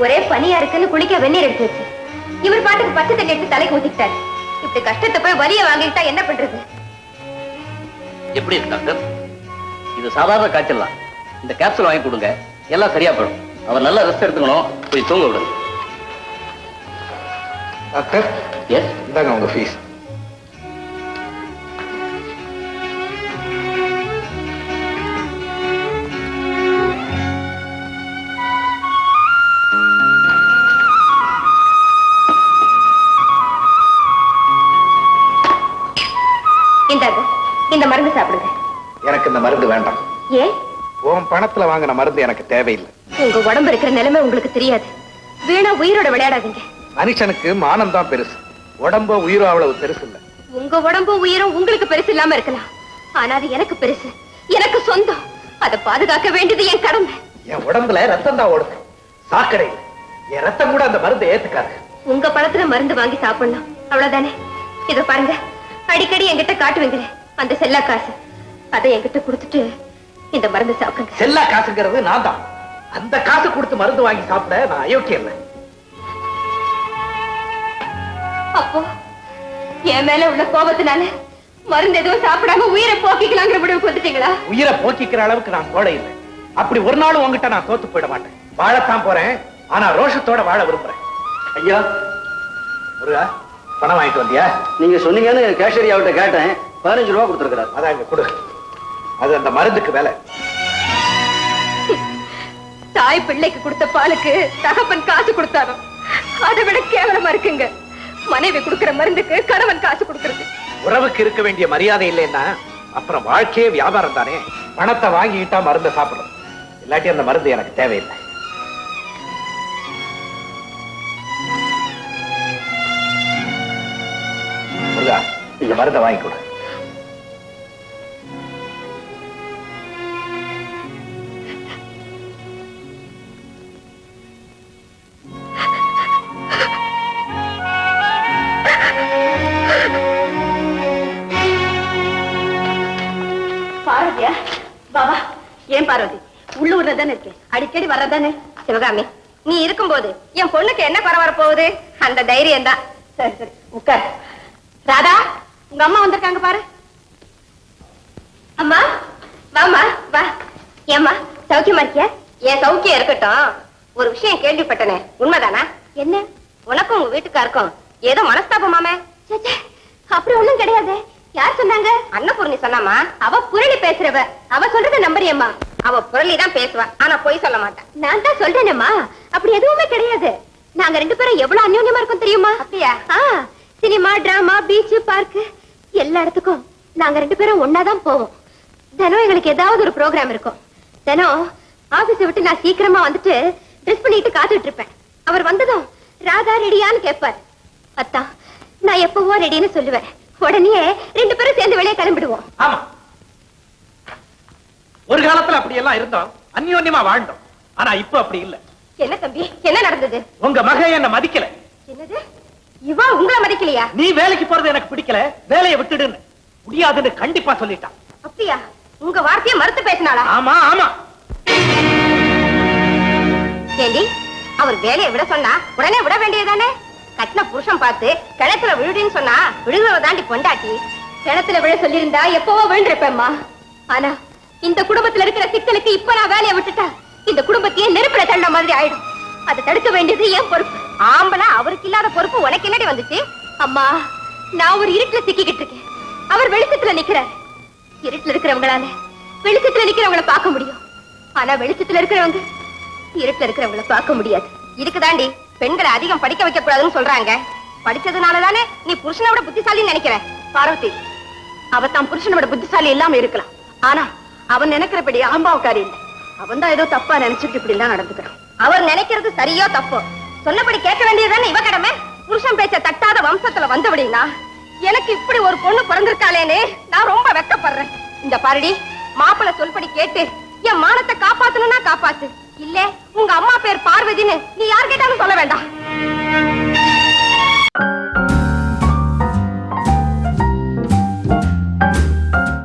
ஒரே பனியா இருக்குன்னு குளிக்க வெந்நீர் எடுத்து வச்சு. இவர் பாட்டுக்கு பச்சை தண்ணி எடுத்து தலைக்கு ஊத்திக்கிட்டாரு. இப்படி கஷ்டத்தை போய் வலிய வாங்கிட்டா என்ன பண்றது? எப்படி இருக்கு டாக்டர்? இது சாதாரண காய்ச்சல் தான். இந்த கேப்சூல் வாங்கி கொடுங்க. எல்லாம் சரியா போயிடும். அவர் நல்லா ரெஸ்ட் எடுத்துக்கணும். போய் தூங்க விடுங்க. டாக்டர் எஸ் இந்தாங்க உங்க ஃபீஸ் இந்தாங்க இந்த மருந்து சாப்பிடுங்க. எனக்கு இந்த மருந்து வேண்டாம். ஏன்? உன் பணத்துல வாங்கின மருந்து எனக்கு தேவையில்லை. உங்க உடம்பு இருக்கிற நிலைமை உங்களுக்கு தெரியாது. வீணா உயிரோட விளையாடாதீங்க. மனுஷனுக்கு மானம் தான் பெருசு. உடம்போ உயிரோ அவ்வளவு பெருசு இல்ல. உங்க உடம்பு உயிரும் உங்களுக்கு பெருசு இல்லாம இருக்கலாம். ஆனா அது எனக்கு பெருசு. எனக்கு சொந்தம். அதை பாதுகாக்க வேண்டியது என் கடமை. என் உடம்புல ரத்தம் தான் ஓடுது. சாக்கடை. இல்ல. என் ரத்தம் கூட அந்த மருந்தை ஏத்துக்காது. உங்க பணத்துல மருந்து வாங்கி சாப்பிடலாம் அவ்வளவுதானே? இதோ பாருங்க. அடிக்கடி என்கிட்ட காட்டுவீங்களே அந்த செல்லா காசு. அதை என்கிட்ட கொடுத்துட்டு இந்த மருந்து சாப்பிடுங்க. செல்லா காசுங்கிறது நான் தான் அந்த காசு கொடுத்து மருந்து வாங்கி சாப்பிட நான் அயோக்கியம் இல்லை. அப்போ என் மேல உள்ள கோபத்தினால மருந்து எதுவும் சாப்பிடாம உயிரை போக்கிக்கலாங்கிற முடிவுக்கு வந்துட்டீங்களா? உயிரை போக்கிக்கிற அளவுக்கு நான் கோடை இல்லை. அப்படி ஒரு நாளும் உங்ககிட்ட நான் தோத்து போயிட மாட்டேன். வாழத்தான் போறேன். ஆனா ரோஷத்தோட வாழ விரும்புறேன். ஐயா முருகா பணம் வாங்கிட்டு வந்தியா? நீங்க சொன்னீங்கன்னு கேஷரி அவர்கிட்ட கேட்டேன். பதினஞ்சு ரூபா கொடுத்துருக்கிறார். அதான் இங்க கொடு. அது அந்த மருந்துக்கு வேலை. தாய் பிள்ளைக்கு கொடுத்த பாலுக்கு தகப்பன் காசு கொடுத்தாலும் அதை விட கேவலமா இருக்குங்க. மனைவி கொடுக்கிற மருந்துக்கு கணவன் காசு கொடுக்கறது. உறவுக்கு இருக்க வேண்டிய மரியாதை இல்லைன்னா அப்புறம் வாழ்க்கையே வியாபாரம் தானே. பணத்தை வாங்கிக்கிட்டா மருந்தை சாப்பிடணும். இல்லாட்டி அந்த மருந்து எனக்கு தேவையில்லை. இந்த மருந்தை வாங்கி கொடு பார்வதியா? பாபா ஏன் பார்வதி? உள்ளூர்ல தானே இருக்கேன் அடிக்கடி வர்றதானே? சிவகாமி நீ இருக்கும்போது என் பொண்ணுக்கு என்ன பரவர போகுது அந்த தைரியம் தான் சரி சரி. உட்கார். ராதா! உங்க அம்மா வந்திருக்காங்க பாரு. அம்மா வாம்மா வா. ஏம்மா சௌக்கியமா இருக்கியா? என் சௌக்கியம் இருக்கட்டும். ஒரு விஷயம் கேள்விப்பட்டனே. உண்மைதானா? என்ன? உனக்கும் உங்க வீட்டுக்காருக்கும் ஏதோ மனஸ்தாபமாமே? அப்படி ஒண்ணும் கிடையாது. யார் சொன்னாங்க? அன்னபூர்ணி சொன்னாமா அவ புரளி பேசுறவ. அவ சொல்றத நம்புறியம்மா. அவ புரளி தான் பேசுவா. ஆனா பொய் சொல்ல மாட்டா. நான் தான் சொல்றேனேம்மா. அப்படி எதுவுமே கிடையாது. நாங்க ரெண்டு பேரும் எவ்வளவு அந்யோன்யமா இருக்கோம் தெரியுமா? அப்படியா? சினிமா டிராமா பீச் பார்க் எல்லா இடத்துக்கும். நாங்க ரெண்டு பேரும் ஒன்னாதான் போவோம். தினம் எங்களுக்கு ஏதாவது ஒரு ப்ரோக்ராம் இருக்கும். தினம் ஆபீஸ் விட்டு நான் சீக்கிரமா வந்துட்டு ட்ரெஸ் பண்ணிட்டு காத்துட்டு இருப்பேன். அவர் வந்ததும் ராதா ரெடியான்னு கேட்பார் அத்தா நான் எப்பவோ ரெடின்னு சொல்லுவேன். உடனே ரெண்டு பேரும் சேர்ந்து வெளியே கிளம்பிடுவோம். ஆமா. ஒரு காலத்துல அப்படி எல்லாம் இருந்தோம். அந்யோன்யமா வாழ்ந்தோம். ஆனா இப்ப அப்படி இல்ல. என்ன தம்பி என்ன நடந்தது? உங்க மகன் என்ன மதிக்கல. இவா உங்களை மதிக்கலையா? நீ வேலைக்கு போறது எனக்கு பிடிக்கல. வேலையை விட்டுடுன்னு. முடியாதுன்னு கண்டிப்பா சொல்லிட்டான். அப்படியா? உங்க வார்த்தையை மறுத்து பேசினாளா? ஆமா ஆமா. ஏண்டி அவர் வேலையை விட சொன்னா உடனே விட வேண்டியதானே கட்டின புருஷன் பார்த்து கிணத்துல விழுடுன்னு சொன்னா விழுகிறவ தாண்டி பொண்டாட்டி கிணத்துல விழ சொல்லியிருந்தா எப்பவோ விழுந்திருப்பேம்மா. ஆனா இந்த குடும்பத்துல இருக்கிற சிக்கலுக்கு இப்ப நான் வேலையை விட்டுட்டா இந்த குடும்பத்தையே நெருப்புல தள்ள மாதிரி ஆயிடும். அதை தடுக்க வேண்டியது என் பொறுப்பு. ஆம்பளை அவருக்கு இல்லாத பொறுப்பு உனக்கு என்னடி வந்துச்சு? அம்மா நான் ஒரு இருட்டுல சிக்கிக்கிட்டு இருக்கேன். அவர் வெளிச்சத்துல நிக்கிறார். இருட்டுல இருக்கிறவங்களால வெளிச்சத்துல நிக்கிறவங்கள பார்க்க முடியும். ஆனா வெளிச்சத்துல இருக்கிறவங்க இருட்டுல இருக்கிறவங்கள பார்க்க முடியாது. இதுக்குதாண்டி பெண்களை அதிகம் படிக்க வைக்க கூடாதுன்னு சொல்றாங்க. படிச்சதுனால தானே நீ புருஷனை விட புத்திசாலின்னு நினைக்கிற? பார்வதி அவ தான் புருஷனோட புத்திசாலி இல்லாம இருக்கலாம். ஆனா அவன் நினைக்கிறபடி ஆம்பாவுக்காரி இல்லை. அவன் தான் ஏதோ தப்பா நினைச்சிட்டு இப்படி எல்லாம் நடந்துக்கிறான். அவர் நினைக்கிறது சரியோ தப்போ? சொன்னபடி கேட்க வேண்டியதுதானே இவ கடமை? புருஷன் பேச்ச தட்டாத வம்சத்துல வந்தபடினா எனக்கு இப்படி ஒரு பொண்ணு பிறந்திருக்காளேன்னு நான் ரொம்ப வெக்கப்படுறேன் இந்த பாருடி மாப்பிள்ள சொல்படி கேட்டு என் மானத்தை காப்பாத்தணும்னா காப்பாத்து. இல்ல உங்க அம்மா பேர் பார்வதின்னு நீ யார் கேட்டாலும் சொல்ல வேண்டாம்.